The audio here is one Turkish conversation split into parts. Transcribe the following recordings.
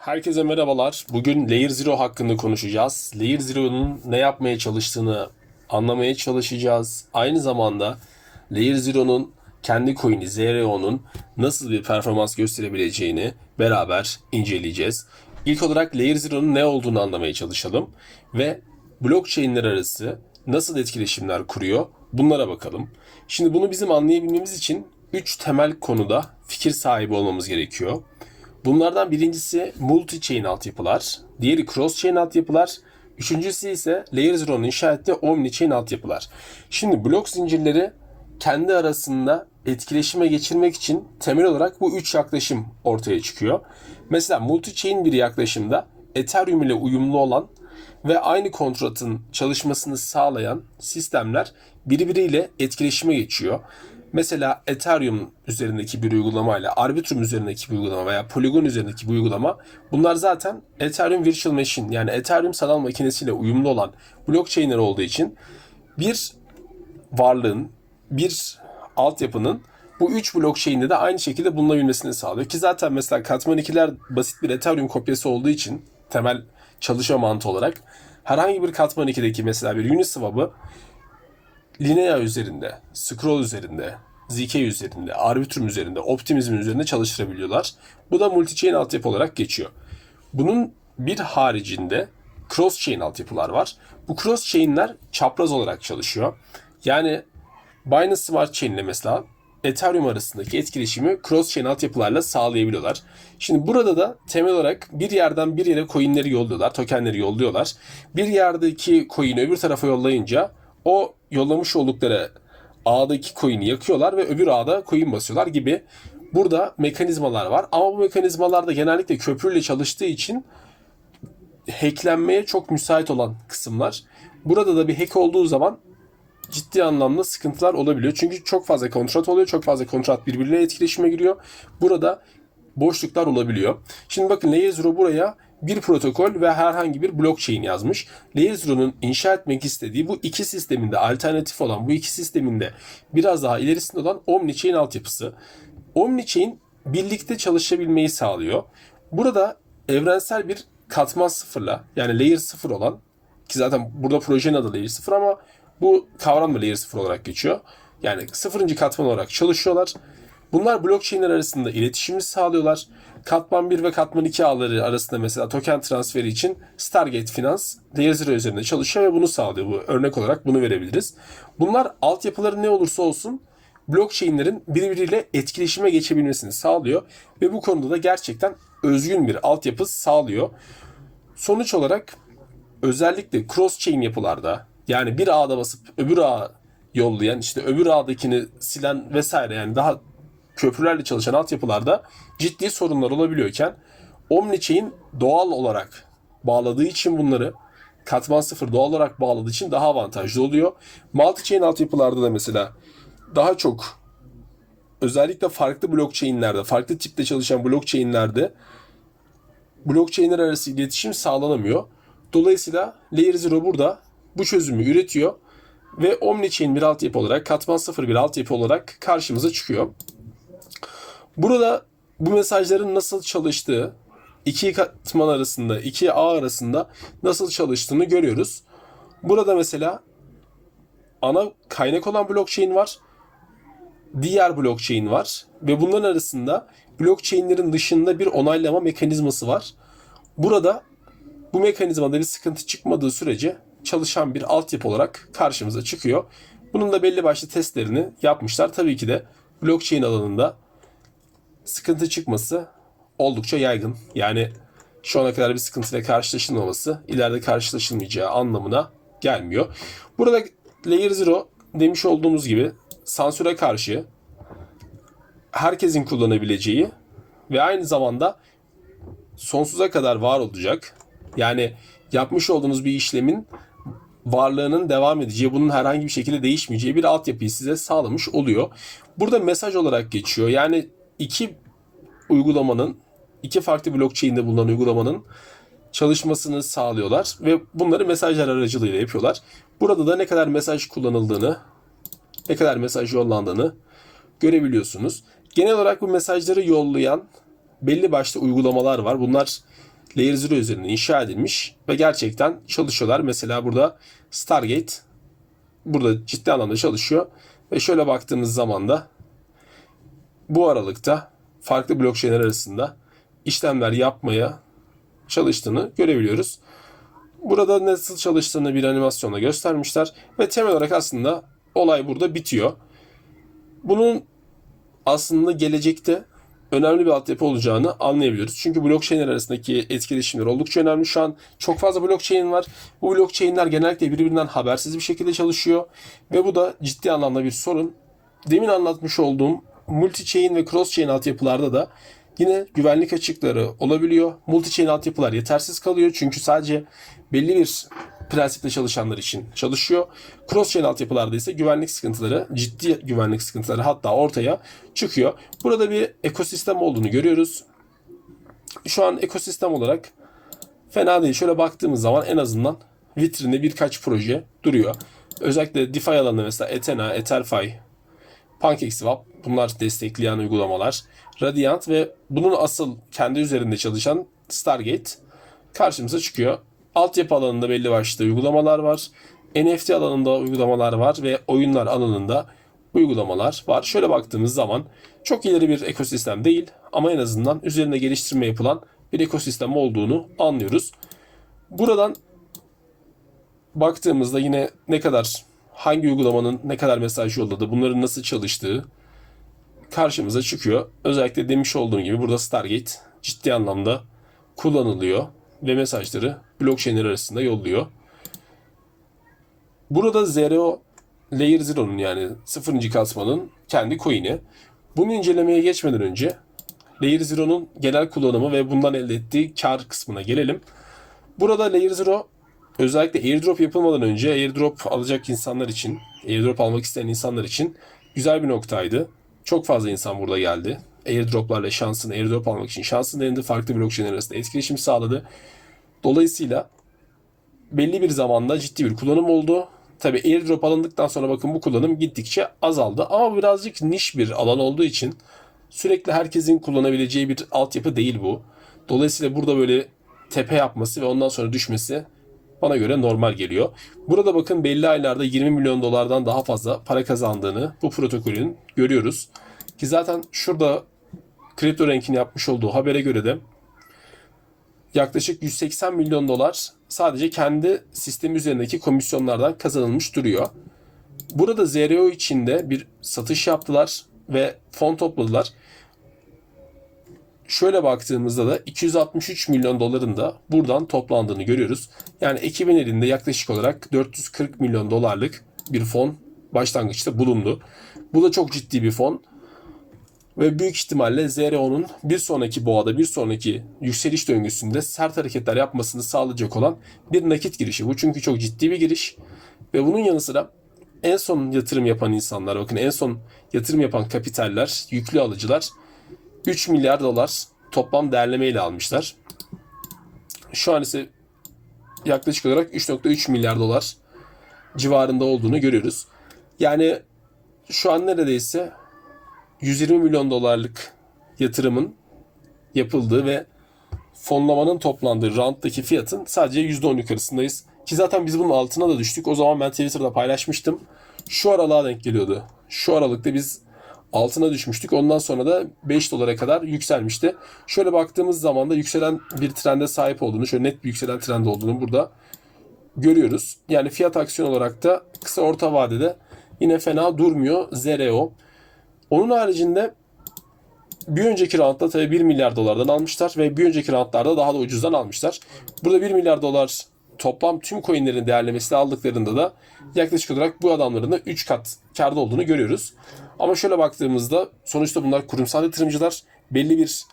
Herkese merhabalar. Bugün Layer Zero hakkında konuşacağız. Layer Zero'nun ne yapmaya çalıştığını anlamaya çalışacağız. Aynı zamanda Layer Zero'nun kendi coin'i ZRO'nun nasıl bir performans gösterebileceğini beraber inceleyeceğiz. İlk olarak Layer Zero'nun ne olduğunu anlamaya çalışalım ve blockchain'ler arası nasıl etkileşimler kuruyor bunlara bakalım. Şimdi bunu bizim anlayabilmemiz için 3 temel konuda fikir sahibi olmamız gerekiyor. Bunlardan birincisi multi-chain altyapılar, diğeri cross-chain altyapılar, üçüncüsü ise Layer Zero'nun inşa ettiği omni-chain altyapılar. Şimdi blok zincirleri kendi arasında etkileşime geçirmek için temel olarak bu üç yaklaşım ortaya çıkıyor. Mesela multi-chain bir yaklaşımda Ethereum ile uyumlu olan ve aynı kontratın çalışmasını sağlayan sistemler birbiriyle etkileşime geçiyor. Mesela Ethereum üzerindeki bir uygulamayla Arbitrum üzerindeki bir uygulama veya Polygon üzerindeki bir uygulama bunlar zaten Ethereum Virtual Machine yani Ethereum sanal makinesiyle uyumlu olan blockchain'ler olduğu için bir varlığın, bir altyapının bu üç blockchain'de de aynı şekilde bulunabilmesini sağlıyor. Ki zaten mesela Katman 2'ler basit bir Ethereum kopyası olduğu için temel çalışma mantığı olarak herhangi bir Katman 2'deki mesela bir Uniswap'ı Linea üzerinde, Scroll üzerinde, ZK üzerinde, Arbitrum üzerinde, Optimism üzerinde çalıştırabiliyorlar. Bu da multi-chain altyapı olarak geçiyor. Bunun bir haricinde cross-chain altyapılar var. Bu cross-chain'ler çapraz olarak çalışıyor. Yani Binance Smart Chain ile mesela Ethereum arasındaki etkileşimi cross-chain altyapılarla sağlayabiliyorlar. Şimdi burada da temel olarak bir yerden bir yere coinleri yolluyorlar, tokenleri yolluyorlar. Bir yerdeki coin'i öbür tarafa yollayınca o yollamış oldukları ağdaki coin'i yakıyorlar ve öbür ağda coin basıyorlar gibi burada mekanizmalar var. Ama bu mekanizmalar da genellikle köprüyle çalıştığı için hacklenmeye çok müsait olan kısımlar. Burada da bir hack olduğu zaman ciddi anlamda sıkıntılar olabiliyor. Çünkü çok fazla kontrat oluyor. Çok fazla kontrat birbiriyle etkileşime giriyor. Burada boşluklar olabiliyor. Şimdi bakın Layer Zero buraya bir protokol ve herhangi bir blockchain yazmış. Layer inşa etmek istediği bu iki sisteminde alternatif olan bu iki sisteminde biraz daha ilerisinde olan Omnichain altyapısı. Omnichain birlikte çalışabilmeyi sağlıyor. Burada evrensel bir katman sıfırla yani layer sıfır olan ki zaten burada projenin adı layer sıfır ama bu kavram da layer sıfır olarak geçiyor. Yani sıfırıncı katman olarak çalışıyorlar. Bunlar blockchain'ler arasında iletişimi sağlıyorlar. Katman 1 ve katman 2 ağları arasında mesela token transferi için Stargate Finance Layer üzerinde çalışıyor ve bunu sağlıyor. Bu örnek olarak bunu verebiliriz. Bunlar altyapıları ne olursa olsun blockchain'lerin birbiriyle etkileşime geçebilmesini sağlıyor ve bu konuda da gerçekten özgün bir altyapı sağlıyor. Sonuç olarak özellikle cross chain yapılarda yani bir ağda basıp öbür ağa yollayan işte öbür ağdakini silen vesaire yani daha köprülerle çalışan altyapılarda ciddi sorunlar olabiliyorken Omnichain doğal olarak bağladığı için bunları katman sıfır doğal olarak bağladığı için daha avantajlı oluyor. Multi-chain altyapılarda da mesela daha çok özellikle farklı blockchain'lerde, farklı tipte çalışan blockchain'lerde blockchain'ler arası iletişim sağlanamıyor. Dolayısıyla Layer Zero burada bu çözümü üretiyor ve Omnichain bir altyapı olarak, katman sıfır bir altyapı olarak karşımıza çıkıyor. Burada bu mesajların nasıl çalıştığı, iki katman arasında, iki ağ arasında nasıl çalıştığını görüyoruz. Burada mesela ana kaynak olan blockchain var. Diğer blockchain var ve bunların arasında blockchain'lerin dışında bir onaylama mekanizması var. Burada bu mekanizmada bir sıkıntı çıkmadığı sürece çalışan bir altyapı olarak karşımıza çıkıyor. Bunun da belli başlı testlerini yapmışlar. Tabii ki de blockchain alanında sıkıntı çıkması oldukça yaygın. Yani şu ana kadar bir sıkıntıyla karşılaşılmaması ileride karşılaşılmayacağı anlamına gelmiyor. Burada Layer Zero demiş olduğumuz gibi sansüre karşı herkesin kullanabileceği ve aynı zamanda sonsuza kadar var olacak. Yani yapmış olduğunuz bir işlemin varlığının devam edeceği, bunun herhangi bir şekilde değişmeyeceği bir altyapıyı size sağlamış oluyor. Burada mesaj olarak geçiyor. Yani iki uygulamanın, iki farklı blockchain'de bulunan uygulamanın çalışmasını sağlıyorlar ve bunları mesajlar aracılığıyla yapıyorlar. Burada da ne kadar mesaj kullanıldığını, ne kadar mesaj yollandığını görebiliyorsunuz. Genel olarak bu mesajları yollayan belli başlı uygulamalar var. Bunlar Layer Zero üzerine inşa edilmiş ve gerçekten çalışıyorlar. Mesela burada Stargate burada ciddi anlamda çalışıyor. Ve şöyle baktığımız zaman da bu aralıkta farklı blockchain'ler arasında işlemler yapmaya çalıştığını görebiliyoruz. Burada nasıl çalıştığını bir animasyonla göstermişler ve temel olarak aslında olay burada bitiyor. Bunun aslında gelecekte önemli bir altyapı olacağını anlayabiliyoruz. Çünkü blockchain'ler arasındaki etkileşimler oldukça önemli. Şu an çok fazla blockchain var. Bu blockchain'ler genellikle birbirinden habersiz bir şekilde çalışıyor ve bu da ciddi anlamda bir sorun. Demin anlatmış olduğum multi-chain ve cross-chain altyapılarda da yine güvenlik açıkları olabiliyor. Multi-chain altyapılar yetersiz kalıyor çünkü sadece belli bir prensiple çalışanlar için çalışıyor. Cross-chain altyapılarda ise güvenlik sıkıntıları, ciddi güvenlik sıkıntıları hatta ortaya çıkıyor. Burada bir ekosistem olduğunu görüyoruz. Şu an ekosistem olarak fena değil. Şöyle baktığımız zaman en azından vitrinde birkaç proje duruyor. Özellikle DeFi alanında mesela Ethena, Etherfi, PancakeSwap bunlar destekleyen uygulamalar. Radiant ve bunun asıl kendi üzerinde çalışan Stargate karşımıza çıkıyor. Altyapı alanında belli başlı uygulamalar var. NFT alanında uygulamalar var ve oyunlar alanında uygulamalar var. Şöyle baktığımız zaman çok ileri bir ekosistem değil ama en azından üzerinde geliştirme yapılan bir ekosistem olduğunu anlıyoruz. Buradan baktığımızda yine ne kadar hangi uygulamanın ne kadar mesaj yolladı, bunların nasıl çalıştığı karşımıza çıkıyor. Özellikle demiş olduğum gibi burada Stargate ciddi anlamda kullanılıyor ve mesajları blockchain'ler arasında yolluyor. Burada Zero Layer Zero'nun yani sıfırıncı kasmanın kendi coin'i. Bunu incelemeye geçmeden önce Layer Zero'nun genel kullanımı ve bundan elde ettiği kar kısmına gelelim. Burada Layer Zero özellikle airdrop yapılmadan önce airdrop alacak insanlar için, airdrop almak isteyen insanlar için güzel bir noktaydı. Çok fazla insan burada geldi. Airdroplarla şansını airdrop almak için şansını denedi. Farklı blockchain arasında etkileşim sağladı. Dolayısıyla belli bir zamanda ciddi bir kullanım oldu. Tabi airdrop alındıktan sonra bakın bu kullanım gittikçe azaldı. Ama birazcık niş bir alan olduğu için sürekli herkesin kullanabileceği bir altyapı değil bu. Dolayısıyla burada böyle tepe yapması ve ondan sonra düşmesi bana göre normal geliyor. Burada bakın belli aylarda 20 milyon dolardan daha fazla para kazandığını bu protokolün görüyoruz. Ki zaten şurada Kripto Rank'in yapmış olduğu habere göre de yaklaşık 180 milyon dolar sadece kendi sistemi üzerindeki komisyonlardan kazanılmış duruyor. Burada ZRO içinde bir satış yaptılar ve fon topladılar. Şöyle baktığımızda da 263 milyon doların da buradan toplandığını görüyoruz. Yani ekibin elinde yaklaşık olarak 440 milyon dolarlık bir fon başlangıçta bulundu. Bu da çok ciddi bir fon. Ve büyük ihtimalle ZRO'nun bir sonraki boğada, bir sonraki yükseliş döngüsünde sert hareketler yapmasını sağlayacak olan bir nakit girişi. Bu çünkü çok ciddi bir giriş. Ve bunun yanı sıra en son yatırım yapan insanlar, bakın en son yatırım yapan kapitaller, yüklü alıcılar 3 milyar dolar toplam değerlemeyle almışlar. Şu an ise yaklaşık olarak 3.3 milyar dolar civarında olduğunu görüyoruz. Yani şu an neredeyse 120 milyon dolarlık yatırımın yapıldığı ve fonlamanın toplandığı rounddaki fiyatın sadece %10 yukarısındayız. Ki zaten biz bunun altına da düştük. O zaman ben Twitter'da paylaşmıştım. Şu aralığa denk geliyordu. Şu aralıkta biz altına düşmüştük. Ondan sonra da 5 dolara kadar yükselmişti. Şöyle baktığımız zaman da yükselen bir trende sahip olduğunu, şöyle net bir yükselen trend olduğunu burada görüyoruz. Yani fiyat aksiyon olarak da kısa orta vadede yine fena durmuyor ZRO. Onun haricinde bir önceki roundda tabii 1 milyar dolardan almışlar ve bir önceki roundlarda daha da ucuzdan almışlar. Burada 1 milyar dolar toplam tüm coinlerin değerlemesini aldıklarında da yaklaşık olarak bu adamların da 3 kat karda olduğunu görüyoruz. Ama şöyle baktığımızda sonuçta bunlar kurumsal yatırımcılar belli bir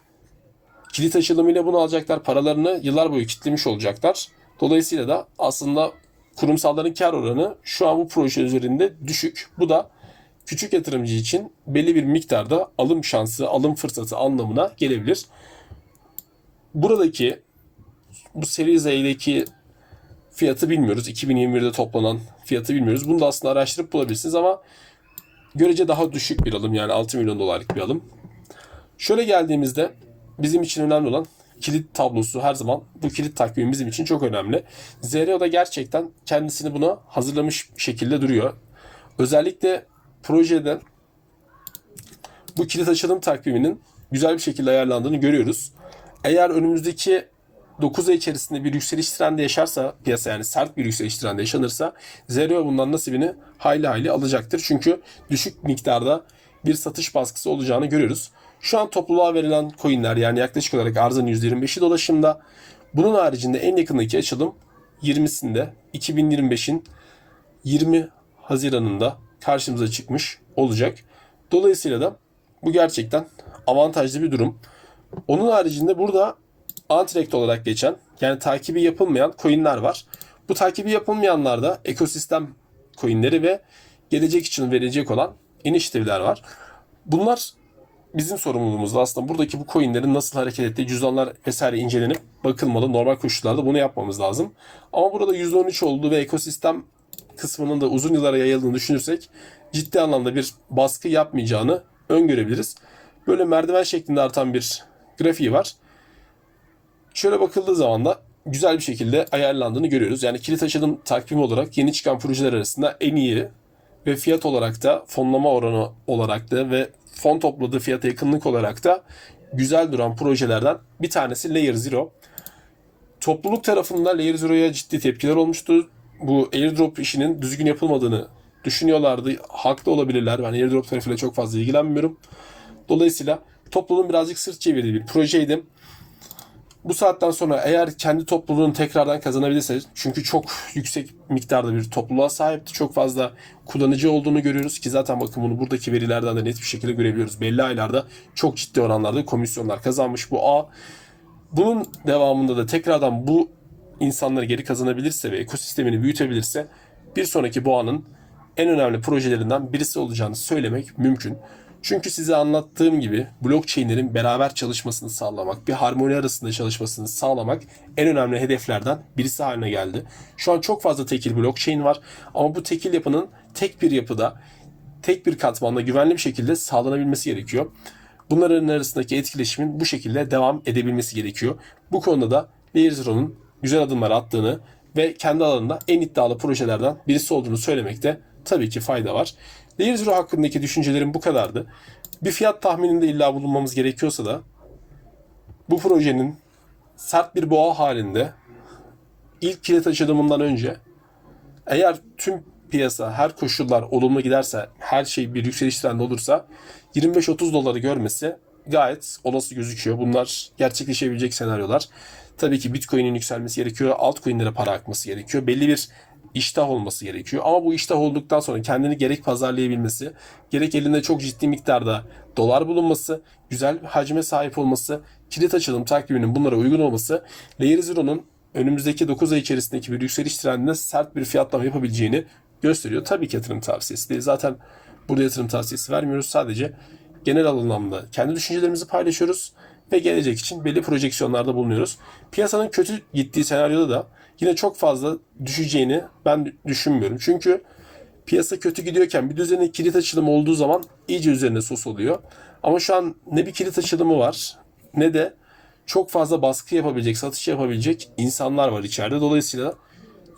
kilit açılımıyla bunu alacaklar. Paralarını yıllar boyu kitlemiş olacaklar. Dolayısıyla da aslında kurumsalların kar oranı şu an bu proje üzerinde düşük. Bu da küçük yatırımcı için belli bir miktarda alım şansı, alım fırsatı anlamına gelebilir. Buradaki bu Series A'deki fiyatı bilmiyoruz. 2021'de toplanan fiyatı bilmiyoruz. Bunu da aslında araştırıp bulabilirsiniz ama görece daha düşük bir alım yani 6 milyon dolarlık bir alım. Şöyle geldiğimizde bizim için önemli olan kilit tablosu her zaman bu kilit takvimi bizim için çok önemli. ZRO da gerçekten kendisini buna hazırlamış şekilde duruyor. Özellikle projede bu kilit açılım takviminin güzel bir şekilde ayarlandığını görüyoruz. Eğer önümüzdeki 9 ay içerisinde bir yükseliş trendi yaşarsa piyasa yani sert bir yükseliş trendi yaşanırsa Zero bundan nasibini hayli hayli alacaktır. Çünkü düşük miktarda bir satış baskısı olacağını görüyoruz. Şu an topluluğa verilen coinler yani yaklaşık olarak arzın %25'i dolaşımda. Bunun haricinde en yakındaki açılım 20'sinde 2025'in 20 Haziran'ında karşımıza çıkmış olacak. Dolayısıyla da bu gerçekten avantajlı bir durum. Onun haricinde burada Antrekt olarak geçen yani takibi yapılmayan coinler var. Bu takibi yapılmayanlarda ekosistem coinleri ve gelecek için verilecek olan inisiyatifler var. Bunlar bizim sorumluluğumuzda aslında buradaki bu coinlerin nasıl hareket ettiği cüzdanlar vesaire incelenip bakılmalı. Normal koşullarda bunu yapmamız lazım. Ama burada %13 olduğu ve ekosistem kısmının da uzun yıllara yayıldığını düşünürsek ciddi anlamda bir baskı yapmayacağını öngörebiliriz. Böyle merdiven şeklinde artan bir grafiği var. Şöyle bakıldığı zaman da güzel bir şekilde ayarlandığını görüyoruz. Yani kilit açılım takvimi olarak yeni çıkan projeler arasında en iyi ve fiyat olarak da fonlama oranı olarak da ve fon topladığı fiyata yakınlık olarak da güzel duran projelerden bir tanesi Layer Zero. Topluluk tarafında Layer Zero'ya ciddi tepkiler olmuştu. Bu airdrop işinin düzgün yapılmadığını düşünüyorlardı. Haklı olabilirler. Ben airdrop tarafıyla çok fazla ilgilenmiyorum. Dolayısıyla topluluğun birazcık sırt çevirdiği bir projeydi. Bu saatten sonra eğer kendi topluluğunu tekrardan kazanabilirse çünkü çok yüksek miktarda bir topluluğa sahipti. Çok fazla kullanıcı olduğunu görüyoruz ki zaten bakın bunu buradaki verilerden de net bir şekilde görebiliyoruz. Belli aylarda çok ciddi oranlarda komisyonlar kazanmış bu A. Bunun devamında da tekrardan bu insanları geri kazanabilirse ve ekosistemini büyütebilirse bir sonraki boğanın en önemli projelerinden birisi olacağını söylemek mümkün. Çünkü size anlattığım gibi blockchain'lerin beraber çalışmasını sağlamak, bir harmoni arasında çalışmasını sağlamak en önemli hedeflerden birisi haline geldi. Şu an çok fazla tekil blockchain var ama bu tekil yapının tek bir yapıda, tek bir katmanda güvenli bir şekilde sağlanabilmesi gerekiyor. Bunların arasındaki etkileşimin bu şekilde devam edebilmesi gerekiyor. Bu konuda da Layer güzel adımlar attığını ve kendi alanında en iddialı projelerden birisi olduğunu söylemekte tabii ki fayda var. Layer Zero hakkındaki düşüncelerim bu kadardı. Bir fiyat tahmininde illa bulunmamız gerekiyorsa da bu projenin sert bir boğa halinde ilk kilit açılımından önce eğer tüm piyasa her koşullar olumlu giderse her şey bir yükseliş trendi olursa 25-30 doları görmesi gayet olası gözüküyor. Bunlar gerçekleşebilecek senaryolar. Tabii ki Bitcoin'in yükselmesi gerekiyor. Altcoin'lere para akması gerekiyor. Belli bir iştah olması gerekiyor. Ama bu iştah olduktan sonra kendini gerek pazarlayabilmesi, gerek elinde çok ciddi miktarda dolar bulunması, güzel hacme sahip olması, kilit açılım takviminin bunlara uygun olması, Layer Zero'nun önümüzdeki 9 ay içerisindeki bir yükseliş trendinde sert bir fiyatlama yapabileceğini gösteriyor. Tabii ki yatırım tavsiyesi değil. Zaten burada yatırım tavsiyesi vermiyoruz. Sadece genel anlamda kendi düşüncelerimizi paylaşıyoruz ve gelecek için belli projeksiyonlarda bulunuyoruz. Piyasanın kötü gittiği senaryoda da yine çok fazla düşeceğini ben düşünmüyorum. Çünkü piyasa kötü gidiyorken bir de üzerine kilit açılımı olduğu zaman iyice üzerine sos oluyor. Ama şu an ne bir kilit açılımı var ne de çok fazla baskı yapabilecek, satış yapabilecek insanlar var içeride. Dolayısıyla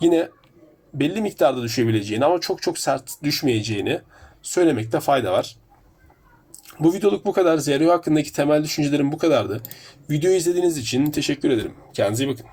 yine belli miktarda düşebileceğini ama çok çok sert düşmeyeceğini söylemekte fayda var. Bu videoluk bu kadar. Zero hakkındaki temel düşüncelerim bu kadardı. Videoyu izlediğiniz için teşekkür ederim. Kendinize iyi bakın.